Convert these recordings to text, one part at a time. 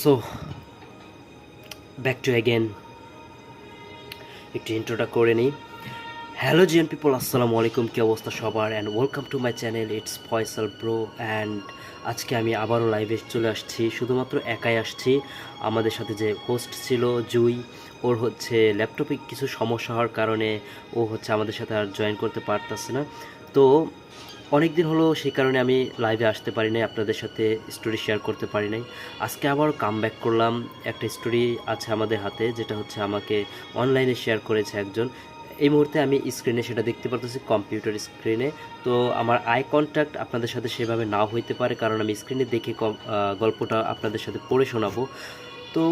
So back to again একটু ইন্ট্রোটা করে নিই। হ্যালো জিএন পিপল আসসালামু আলাইকুম, কী অবস্থা সবার? And welcome to my channel it's Faisal bro and আজকে আমি আবারও লাইভে চলে আসছি। শুধুমাত্র একাই আসছি। আমাদের সাথে যে হোস্ট ছিল, জুই, ওর হচ্ছে ল্যাপটপে কিছু সমস্যা হওয়ার কারণে ও হচ্ছে আমাদের সাথে আর জয়েন করতে পারতেছে না। তো অনেক দিন হলো সেই কারণে আমি লাইভে আসতে পারি নাই, আপনাদের সাথে স্টোরি শেয়ার করতে পারি নাই। আজকে আবার কাম ব্যাক করলাম, একটা স্টোরি আছে আমাদের হাতে, যেটা হচ্ছে আমাকে অনলাইনে শেয়ার করেছে একজন। এই মুহূর্তে আমি স্ক্রিনে সেটা দেখতে পারতেছি কম্পিউটার স্ক্রিনে তো আমার আই কন্ট্যাক্ট আপনাদের সাথে সেভাবে নাও হইতে পারে, কারণ আমি স্ক্রিনে দেখে গল্পটা আপনাদের সাথে পড়ে শোনাবো। তো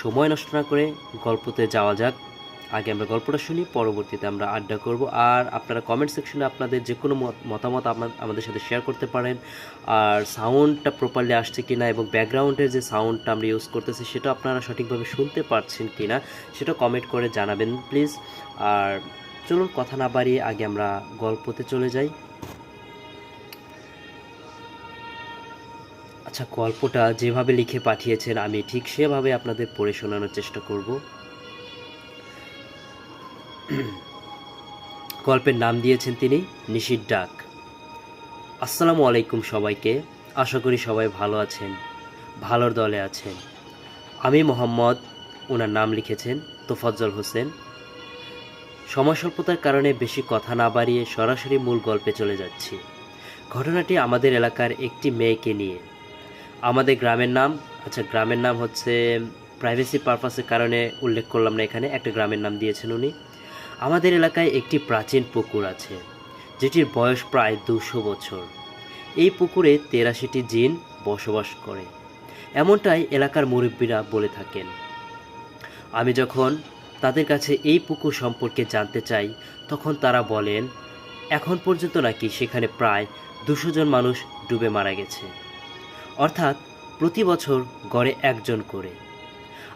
সময় নষ্ট না করে গল্পতে যাওয়া যাক। আগে আমরা গল্পটা শুনি, পরবর্তীতে আমরা আড্ডা করব। আর আপনারা কমেন্ট সেকশনে আপনাদের যে কোনো মত- মতামত আমা- আমাদের সাথে শেয়ার করতে পারেন। আর সাউন্ডটা প্রপারলি আসছে কিনা এবং ব্যাকগ্রাউন্ডের যে সাউন্ডটা আমরা ইউজ করতেছি, সেটা আপনারা সঠিকভাবে শুনতে পারছেন কিনা, সেটা কমেন্ট করে জানাবেন প্লিজ আর চলুন, কথা না বাড়িয়ে আগে আমরা গল্পতে চলে যাই। আচ্ছা গল্পটা যেভাবে লিখে পাঠিয়েছেন, আমি ঠিক সেভাবে আপনাদের পড়ে শোনানোর চেষ্টা করব। গল্পের নাম দিয়েছেন তিনি নিশির ডাক। আসসালামু আলাইকুম সবাইকে। আশা করি সবাই ভালো আছেন, ভালোর দলে আছেন। আমি মোহাম্মদ ওনার নাম লিখেছেন তোফাজ্জল হোসেন। সময় স্বল্পতার কারণে বেশি কথা না বাড়িয়ে সরাসরি মূল গল্পে চলে যাচ্ছি। ঘটনাটি আমাদের এলাকার একটি মেয়েকে নিয়ে। আমাদের গ্রামের নাম আচ্ছা গ্রামের নাম হচ্ছে প্রাইভেসি পারপাসের কারণে উল্লেখ করলাম না এখানে, একটা গ্রামের নাম দিয়েছেন উনি। আমাদের এলাকায় একটি প্রাচীন পুকুর আছে, যেটির বয়স প্রায় দুশো বছর। এই পুকুরে তেরাশিটি জিন বসবাস করে। এমনটাই এলাকার মুরব্বীরা বলে থাকেন। আমি যখন তাদের কাছে এই পুকুর সম্পর্কে জানতে চাই, তখন তারা বলেন, এখন পর্যন্ত নাকি সেখানে প্রায় দুশো জন মানুষ ডুবে মারা গেছে। অর্থাৎ প্রতি বছর গড়ে একজন করে।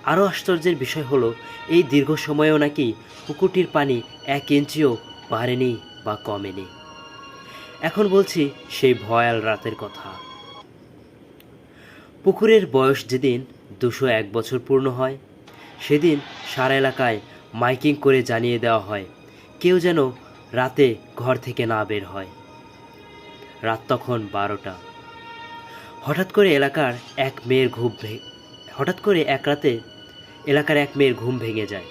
আরও আশ্চর্যের বিষয় হলো, এই দীর্ঘ সময়েও নাকি পুকুরটির পানি এক ইঞ্চিও বাড়েনি বা কমেনি। এখন বলছি সেই ভয়াল রাতের কথা। পুকুরের বয়স যেদিন দুশো এক বছর পূর্ণ হয়, সেদিন সারা এলাকায় মাইকিং করে জানিয়ে দেওয়া হয়, কেউ যেন রাতে ঘর থেকে না বের হয়। রাত তখন বারোটা। হঠাৎ করে এলাকার এক মেয়ের ঘুম হঠাৎ করে এক রাতে এলাকার এক মেয়ের ঘুম ভেঙে যায়।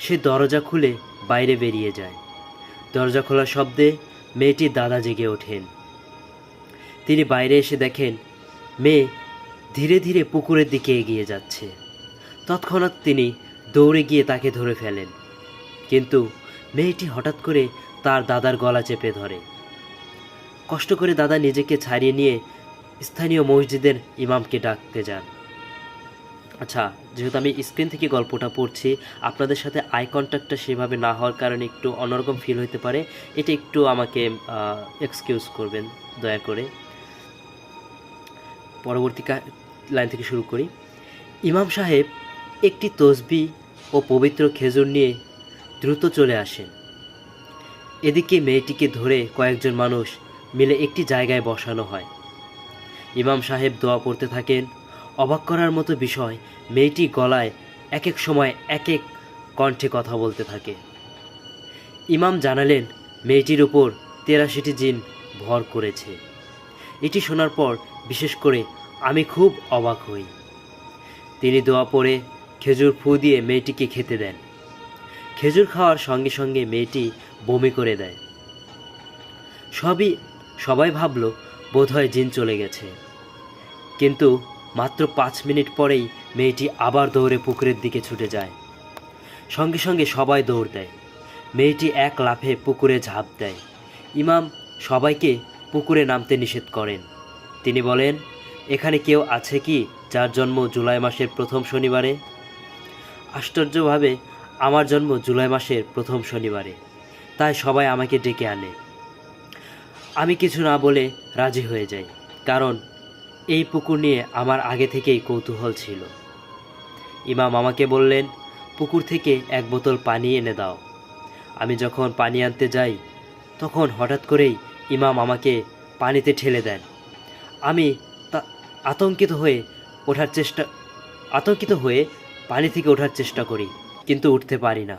সে দরজা খুলে বাইরে বেরিয়ে যায়। দরজা খোলার শব্দে মেয়েটির দাদা জেগে ওঠেন। তিনি বাইরে এসে দেখেন, মেয়ে ধীরে ধীরে পুকুরের দিকে এগিয়ে যাচ্ছে। তৎক্ষণাৎ তিনি দৌড়ে গিয়ে তাকে ধরে ফেলেন। কিন্তু মেয়েটি হঠাৎ করে তার দাদার গলা চেপে ধরে। কষ্ট করে দাদা নিজেকে ছাড়িয়ে নিয়ে স্থানীয় মসজিদের ইমামকে ডাকতে যান। আচ্ছা যেহেতু আমি স্ক্রিন থেকে গল্পটা পড়ছি, আপনাদের সাথে আই কন্ট্যাক্টটা সেভাবে না হওয়ার কারণে একটু অন্যরকম ফিল হতে পারে। এটা একটু আমাকে এক্সকিউজ করবেন, দয়া করে। পরবর্তী লাইন থেকে শুরু করি। ইমাম সাহেব একটি তসবি ও পবিত্র খেজুর নিয়ে দ্রুত চলে আসেন। এদিকে মেয়েটিকে ধরে কয়েকজন মানুষ মিলে একটি জায়গায় বসানো হয়। ইমাম সাহেব দোয়া পড়তে থাকেন। অবাক করার মতো বিষয়, মেয়েটি গলায় এক এক সময় এক এক কণ্ঠে কথা বলতে থাকে। ইমাম জানালেন, মেয়েটির উপর তেরাশিটি জিন ভর করেছে। এটি শোনার পর বিশেষ করে আমি খুব অবাক হই। তিনি দোয়া পরে খেজুর ফু দিয়ে মেয়েটিকে খেতে দেন। খেজুর খাওয়ার সঙ্গে সঙ্গে মেয়েটি বমি করে দেয়। সবই, সবাই ভাবল, বোধহয় জিন চলে গেছে। কিন্তু মাত্র পাঁচ মিনিট পরেই মেয়েটি আবার দৌড়ে পুকুরের দিকে ছুটে যায়। সঙ্গে সঙ্গে সবাই দৌড় দেয়। মেয়েটি এক লাফে পুকুরে ঝাঁপ দেয়। ইমাম সবাইকে পুকুরে নামতে নিষেধ করেন। তিনি বলেন, এখানে কেউ আছে কি যার জন্ম জুলাই মাসের প্রথম শনিবারে? আশ্চর্যভাবে, আমার জন্ম জুলাই মাসের প্রথম শনিবারে। তাই সবাই আমাকে ডেকে আনে। আমি কিছু না বলে রাজি হয়ে যাই, কারণ এই পুকুর নিয়ে আমার আগে থেকেই কৌতূহল ছিল। ইমাম আমাকে বললেন, পুকুর থেকে এক বোতল পানি এনে দাও। আমি যখন পানি আনতে যাই, তখন হঠাৎ করেই ইমাম আমাকে পানিতে ঠেলে দেন। আমি আতঙ্কিত হয়ে ওঠার চেষ্টা, আতঙ্কিত হয়ে পানি থেকে ওঠার চেষ্টা করি, কিন্তু উঠতে পারি না।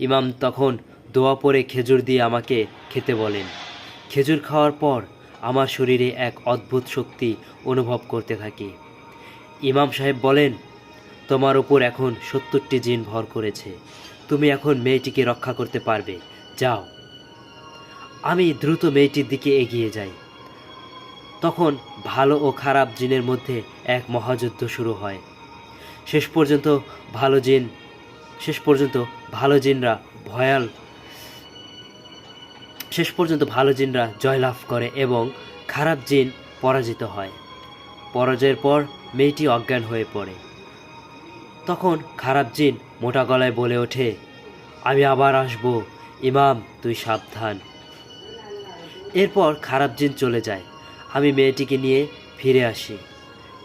ইমাম তখন দোয়া পরে খেজুর দিয়ে আমাকে খেতে বলেন। খেজুর খাওয়ার পর আমার শরীরে এক অদ্ভুত শক্তি অনুভব করতে থাকি। ইমাম সাহেব বলেন, তোমার উপর এখন সত্তরটি জিন ভর করেছে। তুমি এখন মেয়েটিকে রক্ষা করতে পারবে। যাও। আমি দ্রুত মেয়েটির দিকে এগিয়ে যাই। তখন ভালো ও খারাপ জিনের মধ্যে এক মহাযুদ্ধ শুরু হয়। শেষ পর্যন্ত ভালো জিন, শেষ পর্যন্ত ভালো জিনরা ভয়াল শেষ পর্যন্ত ভালো জিনরা জয়লাভ করে এবং খারাপ জিন পরাজিত হয়। পরাজয়ের পর মেয়েটি অজ্ঞান হয়ে পড়ে। তখন খারাপ জিন মোটা গলায় বলে ওঠে, আমি আবার আসব। ইমাম, তুই সাবধান। এরপর খারাপ জিন চলে যায়। আমি মেয়েটিকে নিয়ে ফিরে আসি।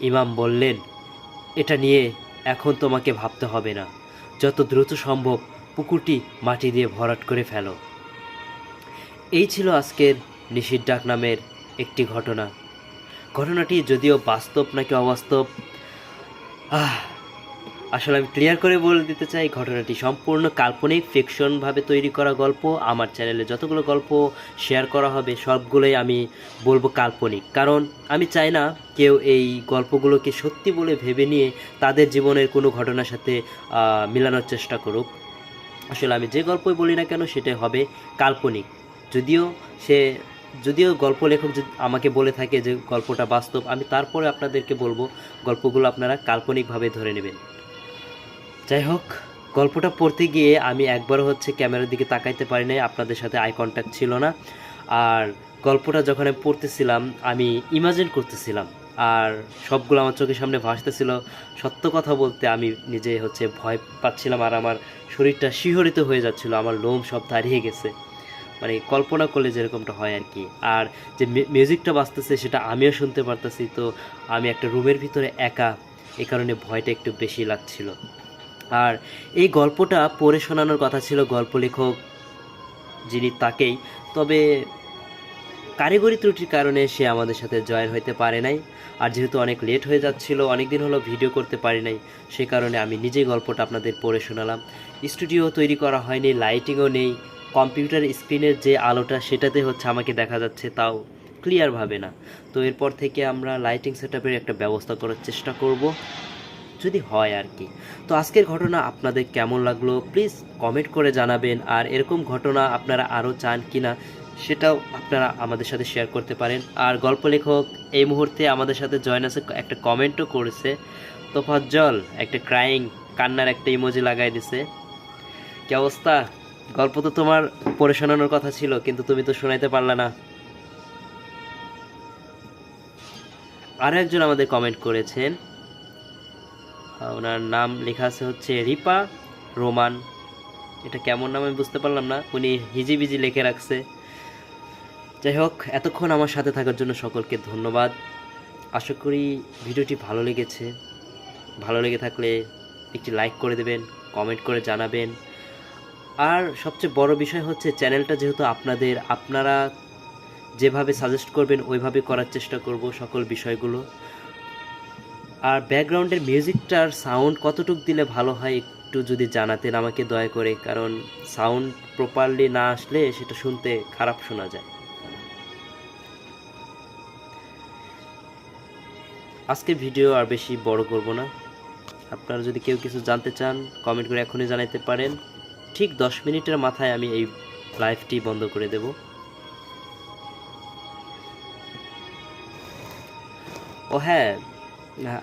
ইমাম বললেন, এটা নিয়ে এখন তোমাকে ভাবতে হবে না। যত দ্রুত সম্ভব পুকুরটি মাটি দিয়ে ভরাট করে ফেলো। এই ছিল আজকের নিশির ডাক নামের একটি ঘটনা। ঘটনাটি যদিও বাস্তব নাকি অবাস্তব, আহ, আসলে আমি ক্লিয়ার করে বলে দিতে চাই, ঘটনাটি সম্পূর্ণ কাল্পনিক ফিকশনভাবে তৈরি করা গল্প। আমার চ্যানেলে যতগুলো গল্প শেয়ার করা হবে, সবগুলোই আমি বলব কাল্পনিক। কারণ আমি চাই না কেউ এই গল্পগুলোকে সত্যি বলে ভেবে নিয়ে তাদের জীবনের কোনো ঘটনার সাথে মেলানোর চেষ্টা করুক। আসলে আমি যে গল্পই বলি না কেন সেটা হবে কাল্পনিক। যদিও সে, যদিও গল্প লেখক আমাকে বলে থাকে যে গল্পটা বাস্তব, আমি তারপরে আপনাদেরকে বলব গল্পগুলো আপনারা কাল্পনিকভাবে ধরে নেবেন। যাই হোক, গল্পটা পড়তে গিয়ে আমি একবারও হচ্ছে ক্যামেরার দিকে তাকাইতে পারি নাই, আপনাদের সাথে আই কন্ট্যাক্ট ছিল না। আর গল্পটা যখন আমি পড়তেছিলাম, আমি ইমাজিন করতেছিলাম। আর সবগুলো আমার চোখের সামনে ভাসতেছিল। সত্য কথা বলতে আমি নিজে হচ্ছে ভয় পাচ্ছিলাম আর আমার শরীরটা শিহরিত হয়ে যাচ্ছিল, আমার লোম সব দাঁড়িয়ে গেছে। মানে কল্পনা করলে যেরকমটা হয় আর কি। আর যে মিউজিকটা বাজতেছে সেটা আমিও শুনতে পারতেছি। তো আমি একটা রুমের ভিতরে একা এই কারণে ভয়টা একটু বেশি লাগছিল। আর এই গল্পটা পড়ে শোনানোর কথা ছিল গল্প লেখক যিনি তাকেই। তবে কারিগরি ত্রুটির কারণে সে আমাদের সাথে জয়েন হইতে পারে নাই। আর যেহেতু অনেক লেট হয়ে যাচ্ছিল অনেক দিন হলো ভিডিও করতে পারি নাই, সে কারণে আমি নিজেই গল্পটা আপনাদের পড়ে শোনালাম। স্টুডিও তৈরি করা হয়নি, লাইটিংও নেই কম্পিউটার স্ক্রিনের যে আলোটা সেটাতে হচ্ছে আমাকে দেখা যাচ্ছে তাও ক্লিয়ারভাবে না। তো এরপর থেকে আমরা লাইটিং সেটআপের একটা ব্যবস্থা করার চেষ্টা করব, যদি হয় আর কি তো আজকের ঘটনা আপনাদের কেমন লাগল? প্লিজ কমেন্ট করে জানাবেন। আর এরকম ঘটনা আপনারা আরও চান কি না সেটাও আপনারা আমাদের সাথে শেয়ার করতে পারেন। আর গল্প লেখক এই মুহূর্তে আমাদের সাথে জয়েন আছে, একটা কমেন্টও করেছে। তোফাজ্জল, একটা ক্রাইং কান্নার একটা ইমোজি লাগাই দিছে। কি অবস্থা? গল্প তো তোমার পড়ে শোনানোর কথা ছিল, কিন্তু তুমি তো শোনাইতে পারলে না। আরও একজন আমাদের কমেন্ট করেছেন। ওনার নাম লেখা আছে হচ্ছে রিপা রোমান। এটা কেমন নাম আমি বুঝতে পারলাম না, উনি হিজি হিজিবিজি লেখে রাখছে। যাই হোক, এতক্ষণ আমার সাথে থাকার জন্য সকলকে ধন্যবাদ। আশা করি ভিডিওটি ভালো লেগেছে। ভালো লেগে থাকলে একটি লাইক করে দেবেন কমেন্ট করে জানাবেন। আর সবচেয়ে বড় বিষয় হচ্ছে চ্যানেলটা যেহেতু আপনাদের, আপনারা যেভাবে সাজেস্ট করবেন, ওইভাবে করার চেষ্টা করব সকল বিষয়গুলো। আর ব্যাকগ্রাউন্ডের মিউজিকটার সাউন্ড কতটুক দিলে ভালো হয় একটু যদি জানাতেন আমাকে দয়া করে, কারণ সাউন্ড প্রপারলি না আসলে সেটা শুনতে খারাপ শোনা যায়। আজকে ভিডিও আর বেশি বড় করব না। আপনারা যদি কেউ কিছু জানতে চান কমেন্ট করে এখনই জানাতে পারেন। ঠিক দশ মিনিটের মাথায় আমি এই লাইভটি বন্ধ করে দেব। ও হ্যাঁ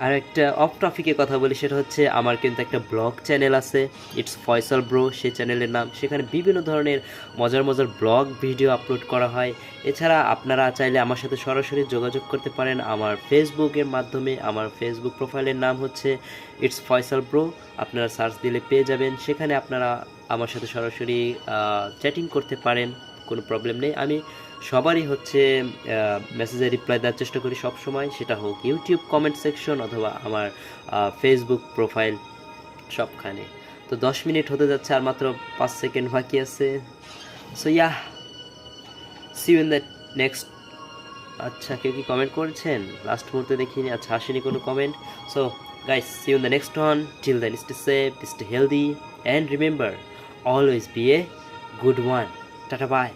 আর একটা অফ টপিকে কথা বলি, সেটা হচ্ছে আমার কিন্তু একটা ব্লগ চ্যানেল আছে ইটস ফয়সাল ব্রো সেই চ্যানেলের নাম। সেখানে বিভিন্ন ধরনের মজার মজার ব্লগ ভিডিও আপলোড করা হয়। এছাড়া আপনারা চাইলে আমার সাথে সরাসরি যোগাযোগ করতে পারেন আমার ফেসবুকের মাধ্যমে। আমার ফেসবুক প্রোফাইলের নাম হচ্ছে ইটস ফয়সাল ব্রো আপনারা সার্চ দিলে পেয়ে যাবেন। সেখানে আপনারা আমার সাথে সরাসরি চ্যাটিং করতে পারেন, কোনো প্রবলেম নেই। আমি সবারই হচ্ছে মেসেজে রিপ্লাই দেওয়ার চেষ্টা করি সব সময়। সেটা হোক ইউটিউব কমেন্ট সেকশন অথবা আমার ফেসবুক প্রোফাইল সবখানে। তো দশ মিনিট হতে যাচ্ছে, আর মাত্র পাঁচ সেকেন্ড বাকি আছে। So yeah see in the next আচ্ছা কেউ কি কমেন্ট করেছেন? লাস্ট মুহূর্তে দেখিনি আচ্ছা আসেনি কোনো comment so guys see in the next one till then stay safe stay healthy and remember always be a good one tata bye